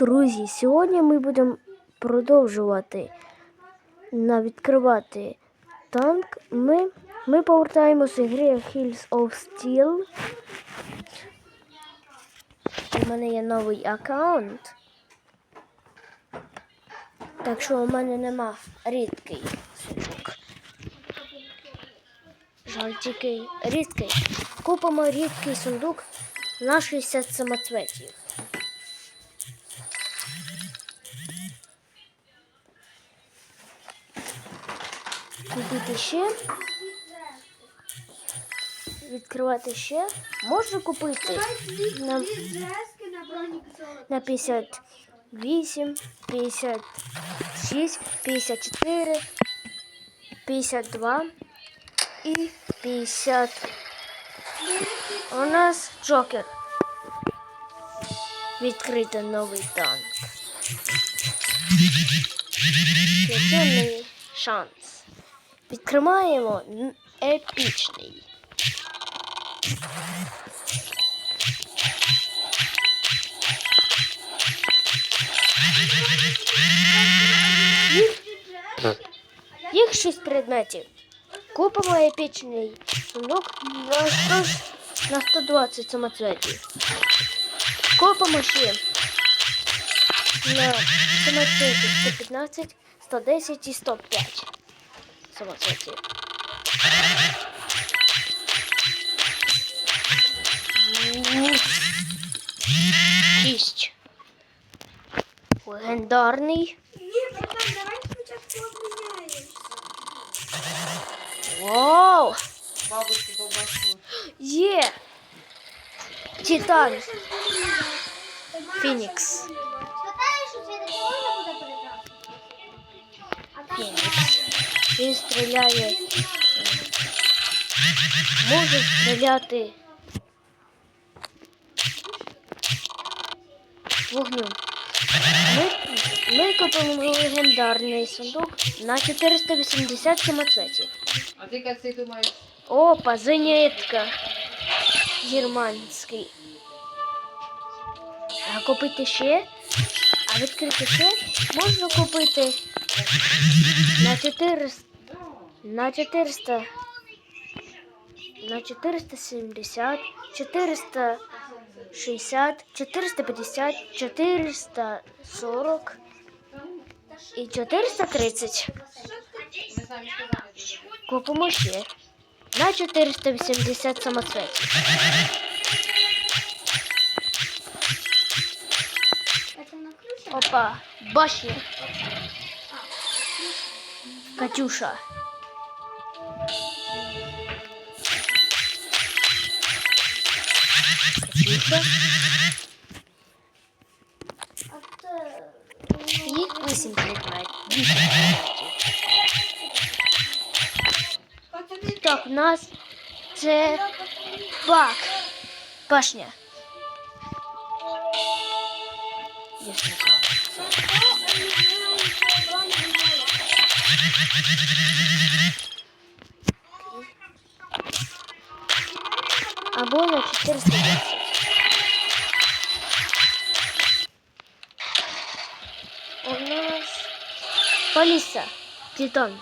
Друзі, сьогодні ми будемо продовжувати на відкривати танк. Ми, ми повертаємося гри Hills of Steel. У мене є новий аккаунт. Так що у мене нема рідкий сундук. Жаль, тільки рідкий. Купимо рідкий сундук на 60 самоцветів. Купити ще. Відкривати ще. Можна купити на, на 58, 56, 54, 52 і 50. У нас Джокер. Відкрити новий танк. Єдиний шанс. Відкриваємо епічний. Їх, шість предметів. Купимо епічний сундук на 100, на 120 самоцветів. Купимо ще на самоцветів 115, 110 і 105 самоцветів. Шість. Легендарний. Ні, братан, давай спочатку обміняємося. Вау! Бабушки колбасу. Є! Титан. Фінікс. Він стріляє. Може стріляти. Вогнем. Ми, ми купимо легендарний сундук на 480 самоцветів. А ти як ти думаєш? Опа, зенітка. Германський. А купити ще? А відкрити ще? Можна купити на 400. На 400. На 470, 460, 450, 440 і 430. Ми самі сказали. Купимо ще на 480 самоцветів. це накручено? Опа, башня. Катюша. Катюша. А це... Їх 8 предметів. Вісім предметів. Так, у нас це бак. Башня. Я ж не знала. Або на 410. У нас Полиса. Титан.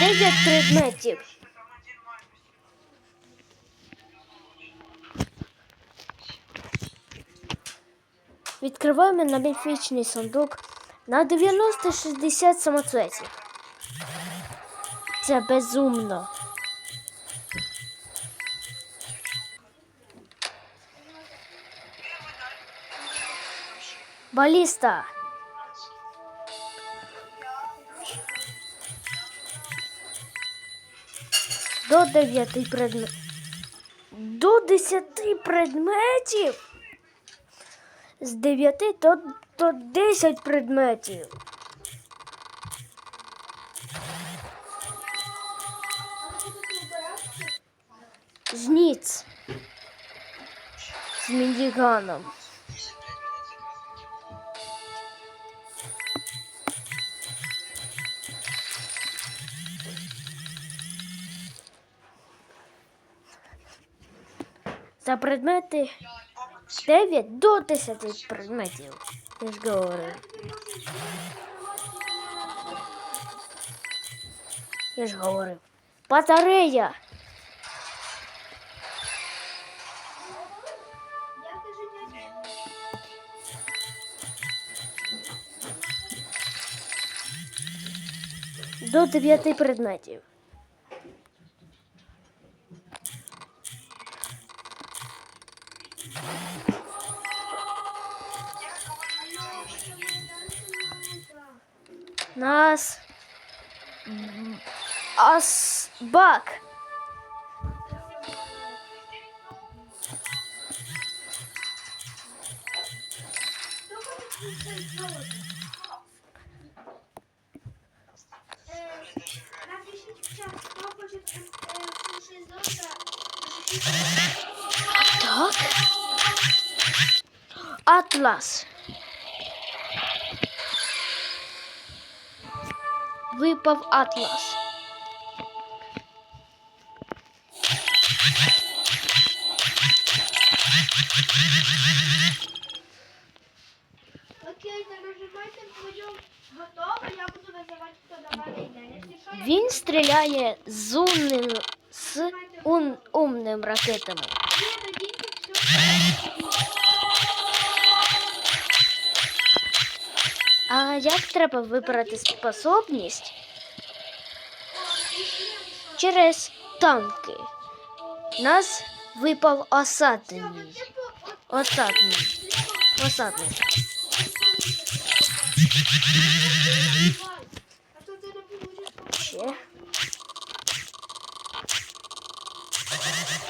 Дев'ять предметів. Відкриваємо на міфічний сундук на 90-60 самоцветів. Це безумно. Баліста. До 9 предметів. До 10 предметів. З 9 до, до 10 предметів. Жніц. З міндіганом. Це предмети 9 до 10 предметів. Я ж говорив. Я ж говорив. Батарея. До 9 предметів. Слухати золото. Так. Атлас. Випав атлас. Окей, нажимайте свою готово, я буду називати, хто до мене йде. Якщо що, я Він стріляє з умним, з ум, умним ракетами. А як треба вибрати способність через танки? Нас випав осадний. Осадний. Осадний. Ще.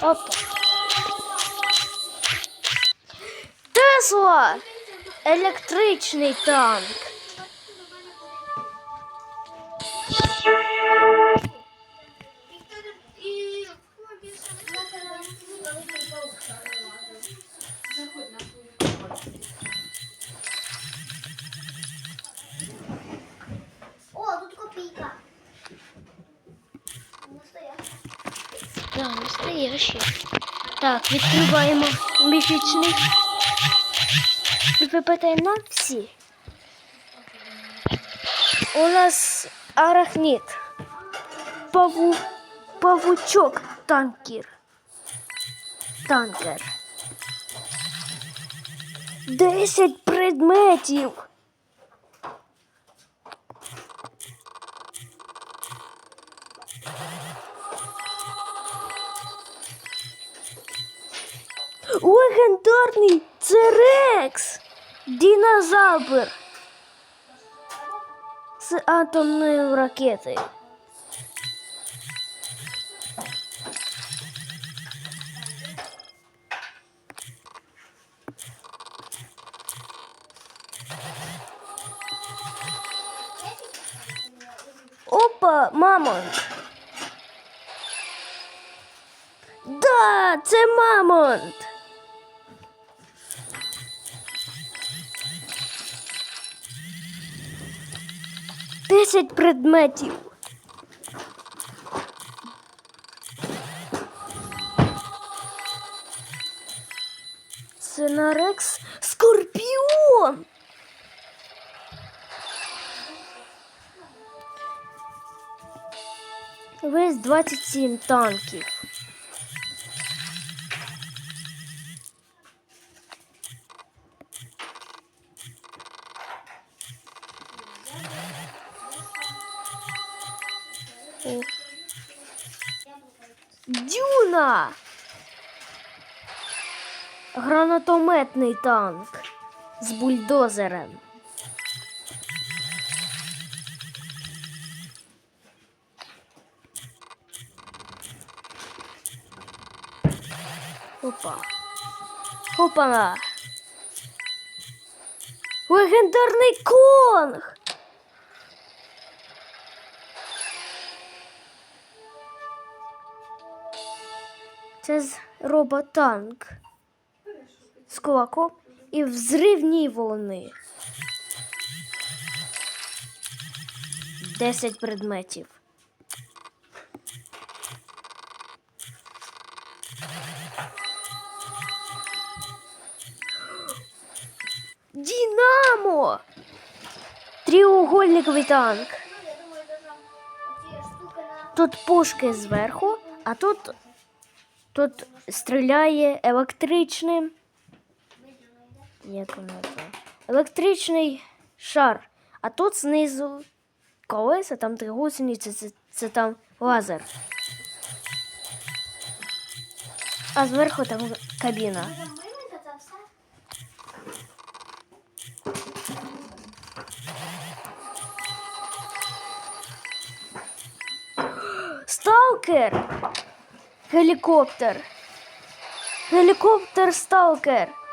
Опа. Тесла! Електричний танк. Да, настоящий. Так, відкриваємо міфічний. На всі. У нас арахнит. Паву... Павучок танкер. Танкер. Десять предметів. Легендарний Церекс! Динозавр! З атомної ракети. Опа, мамонт! Да, це мамонт! Десять предметів. Сценарекс Скорпіон. Весь 27 танків. Гранатометний танк з бульдозером. Опа. Опа. Легендарний конг. Це з роботанк кулаком и взрывні волни. Десять предметів. Динамо! Треугольниковий танк. Тут пушки зверху, а тут тут стріляє електричним як? Електричний шар. А тут знизу колеса, там три гусениці, це, це там лазер. А зверху там кабіна. Сталкер! Гелікоптер! Гелікоптер сталкер!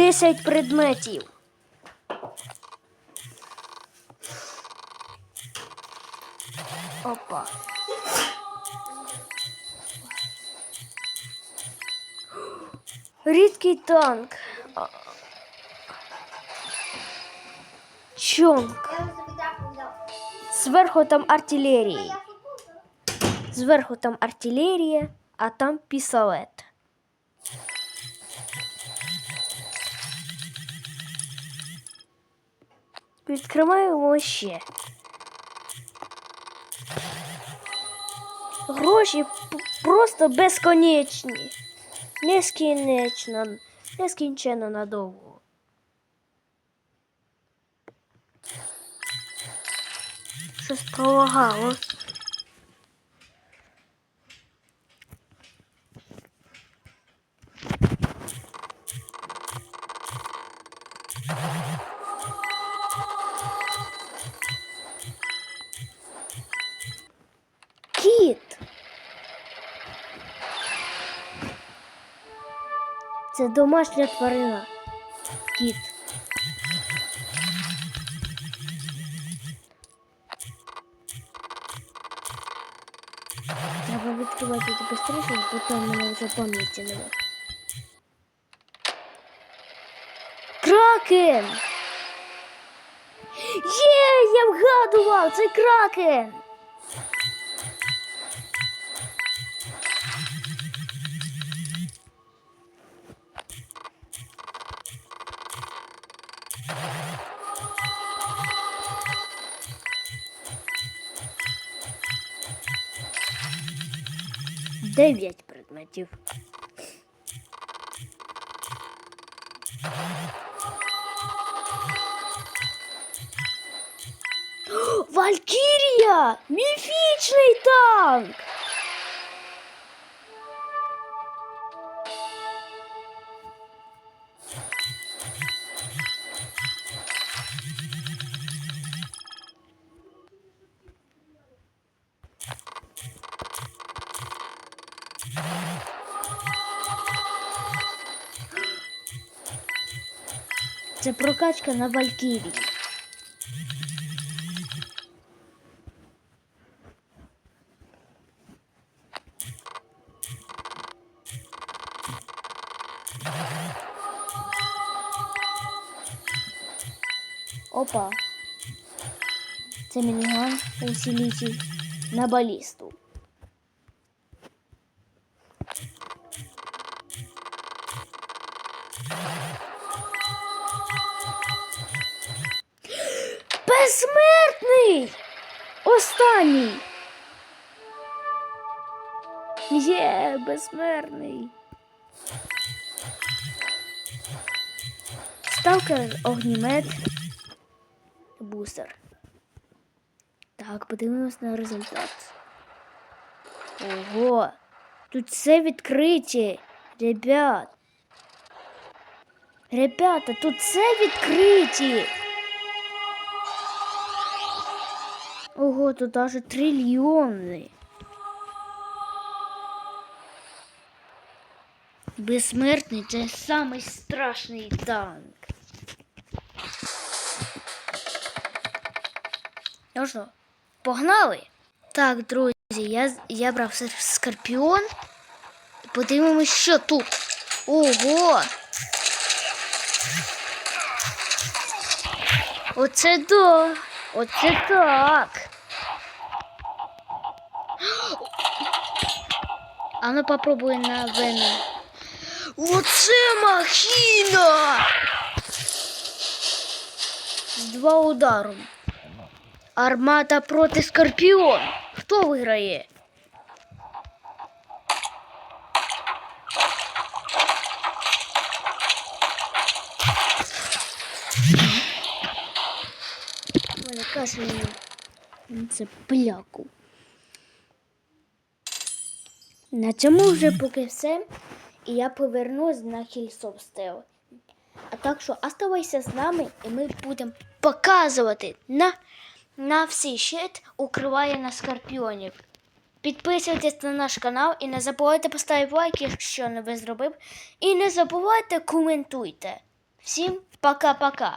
10 предметів. Опа. Рідкий танк. Чонк. Зверху там артилерія. Зверху там артилерія, а там пістолет. Відкриваємо ще. Гроші просто безконечні. Нескінечно, нескінченно надовго. Щось пролагало. Кіт. Це домашня тварина. Кіт. Треба відкривати це швидше, бо там мене вже пам'яті немає. Кракен! Є, я вгадував, це кракен! Дев'ять предметів. О, Валькірія! Міфічний танк! Це прокачка на Валькірії. Опа. Це мініган усилитель на балісту. Безсмертний! Останній! Є, безсмертний. Сталкер, огнімет, бустер. Так, подивимось на результат. Ого! Тут все відкриті, ребят. Ребята, тут все відкриті. Ого, тут даже трильйони. Безсмертний це самий страшний танк. Ну що, погнали? Так, друзі, я, я брав скорпіон. Подивимось, що тут. Ого! Оце да! Оце так! А ну попробуй на вену. Оце махіна! З два удару. Армата проти Скорпіон. Хто виграє? Мене кашель. Це пляку. На цьому вже поки все. І я повернусь на of А так що оставайся з нами, і ми будемо показувати на, на всі щит укриває на скорпіонів. Підписуйтесь на наш канал і не забувайте поставити лайк, якщо не ви зробив. І не забувайте коментуйте. Всім пока-пока.